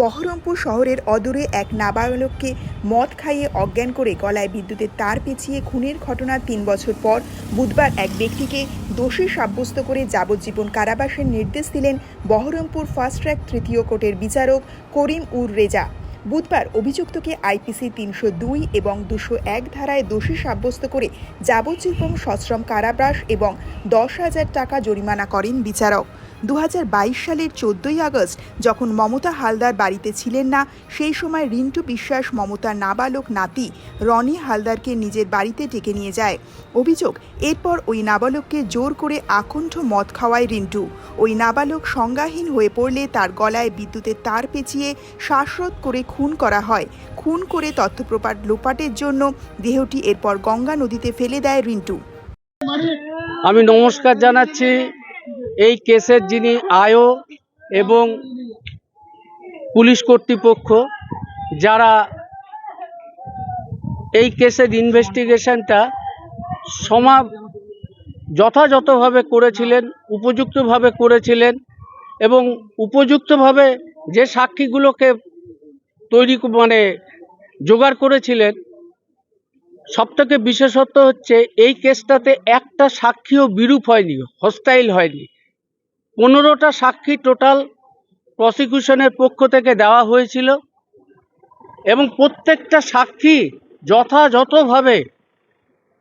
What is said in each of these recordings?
বহরমপুর শহরের অদূরে এক নাবালককে মদ খাইয়ে অজ্ঞান করে গলায় বিদ্যুতের তার পেঁচিয়ে খুনের ঘটনার তিন বছর পর বুধবার এক ব্যক্তিকে দোষী সাব্যস্ত করে যাবজ্জীবন কারাবাসের নির্দেশ দিলেন বহরমপুর ফাস্ট ট্র্যাক তৃতীয় কোর্টের বিচারক করিম উর রেজা। বুধবার অভিযুক্তকে আইপিসি তিনশো দুই এবং দুশো এক ধারায় দোষী সাব্যস্ত করে যাবজ্জীবন সশ্রম কারাবাস এবং দশ হাজার টাকা জরিমানা করেন বিচারক। দু হাজার বাইশ সালের চোদ্দই আগস্ট যখন মমতা হালদার বাড়িতে ছিলেন না, সেই সময় রিন্টু বিশ্বাস মমতার নাবালক নাতি রনি হালদারকে নিজের বাড়িতে ডেকে নিয়ে যায়। অভিযোগ, এরপর ওই নাবালককে জোর করে আকণ্ঠ মদ খাওয়ায় রিন্টু। ওই নাবালক সংজ্ঞাহীন হয়ে পড়লে তার গলায় বিদ্যুতের তার পেঁচিয়ে শ্বাসরোধ করে খুন করা হয়। খুন করে তথ্যপ্রপাট লোপাটের জন্য দেহটি এরপর গঙ্গা নদীতে ফেলে দেয় রিন্টু। আমি নমস্কার জানাচ্ছি। এই কেসের যিনি আয়ো এবং পুলিশ কর্তৃপক্ষ, যারা এই কেসের ইনভেস্টিগেশনটা সমা যথাযথভাবে করেছিলেন, উপযুক্তভাবে করেছিলেন এবং উপযুক্তভাবে যে সাক্ষীগুলোকে তৈরি মানে জোগাড় করেছিলেন, সবথেকে বিশেষত্ব হচ্ছে এই কেসটাতে একটা সাক্ষীও বিরূপ হয়নি, হস্টাইল হয়নি। পনেরোটা সাক্ষী টোটাল প্রসিকিউশনের পক্ষ থেকে দেওয়া হয়েছিল এবং প্রত্যেকটা সাক্ষী যথাযথভাবে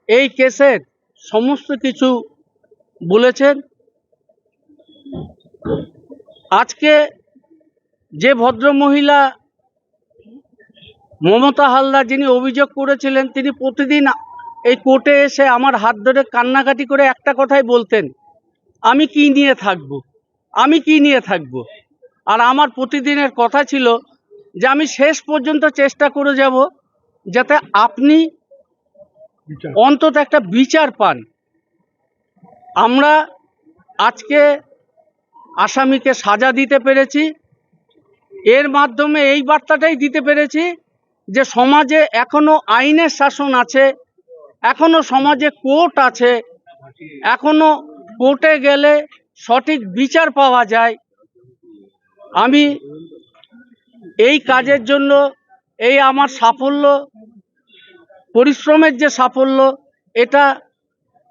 এই কেসের সমস্ত কিছু বলেছেন। আজকে যে ভদ্রমহিলা মমতা হালদার যিনি অভিযোগ করেছিলেন, তিনি প্রতিদিন এই কোর্টে এসে আমার হাত ধরে কান্নাকাটি করে একটা কথাই বলতেন। আমি কি নিয়ে থাকব? আমি কি নিয়ে থাকব? আর আমার প্রতিদিনের কথা ছিল যে আমি শেষ পর্যন্ত চেষ্টা করে যাব যাতে আপনি অন্তত একটা বিচার পান। আমরা আজকে আসামিকে সাজা দিতে পেরেছি। এর মাধ্যমে এই বার্তাটাই দিতে পেরেছি যে সমাজে এখনও আইনের শাসন আছে এখনও সমাজে কোর্ট আছে এখনও কোর্টে গেলে সঠিক বিচার পাওয়া যায়। আমি এই কাজের জন্য এই আমার সাফল্য পরিশ্রমের যে সাফল্য এটা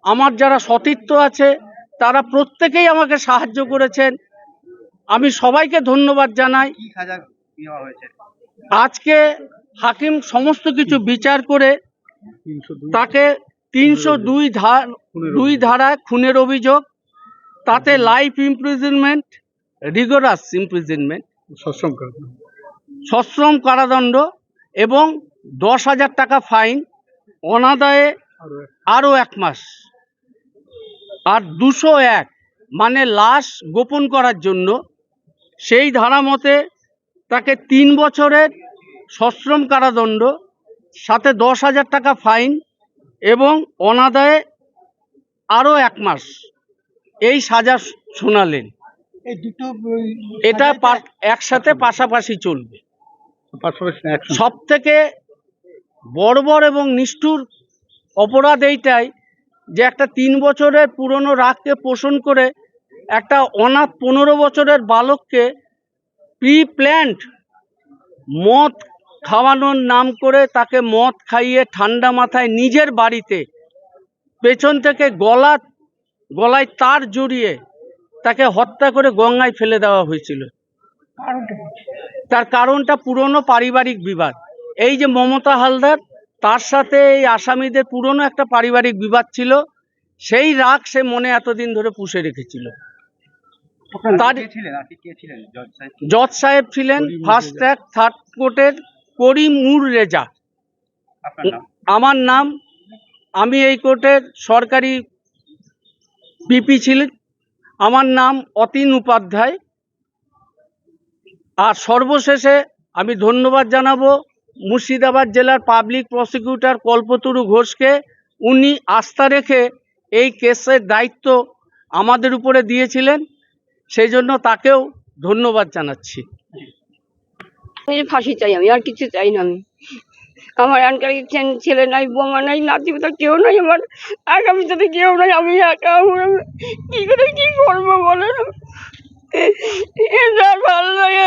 আমার যারা সতীর্থ আছে তারা প্রত্যেকেই আমাকে সাহায্য করেছেন। আমি সবাইকে ধন্যবাদ জানাই। আজকে হাকিম সমস্ত কিছু বিচার করে তাকে তিনশো দুই ধার দুই ধারায় খুনের অভিযোগ তাতে লাইফ ইমপ্রিজনমেন্ট রিগোরাস ইমপ্রিজনমেন্ট সশ্রম কারাদণ্ড এবং দশ হাজার টাকা ফাইন অনাদায়ে আরও এক। মাস। আর দুশো এক মানে লাশ গোপন করার জন্য সেই ধারা মতে তাকে তিন বছরের সশ্রম কারাদণ্ড সাথে দশ হাজার টাকা ফাইন এবং অনাদায়ে আরও এক মাস এই সাজা শোনালেন। এই দুটো এটা পা- একসাথে পাশাপাশি চলবে। সব থেকে বর্বর এবং নিষ্ঠুর অপরাধ এইটাই যে একটা তিন বছরের পুরনো রাগকে পোষণ করে একটা অনাথ পনেরো বছরের বালককে প্রি প্ল্যান্ট মদ খাওয়ানোর নাম করে তাকে মদ খাইয়ে ঠান্ডা মাথায় নিজের বাড়িতে পেছন থেকে গলা গলায় তার জড়িয়ে তাকে হত্যা করে গঙ্গায় ফেলে দেওয়া হয়েছিল। তার কারণটা পুরনো পারিবারিক বিবাদ। এই যে মমতা হালদার তার সাথে এই আসামিদের পুরনো একটা পারিবারিক বিবাদ ছিল সেই রাগ সে মনে এতদিন ধরে পুষে রেখেছিল। তার- জজ সাহেব? ছিলেন ফার্স্ট ট্র্যাক থার্ড কোর্টের করিমুর রেজা আমার নাম আমি এই কোর্টের সরকারি পিপি ছিলেন। আমার নাম অতীন উপাধ্যায়। আর সর্বশেষে আমি ধন্যবাদ জানাব মুর্শিদাবাদ জেলার পাবলিক প্রসিকিউটর কল্পতরু ঘোষকে। উনি আস্থা রেখে এই কেসের দায়িত্ব আমাদের উপরে দিয়েছিলেন। সেই জন্য তাকেও ধন্যবাদ জানাচ্ছি। আমি ফাঁসি চাই, আমি আর কিছু চাই না আমি। আমার এখানকার ছেলে নাই, বোমা নাই, নাতি তো কেউ নাই আমার। আগামী সাথে কেউ নাই, আমি একা কি করে কী করব বলেন ভালো লাগে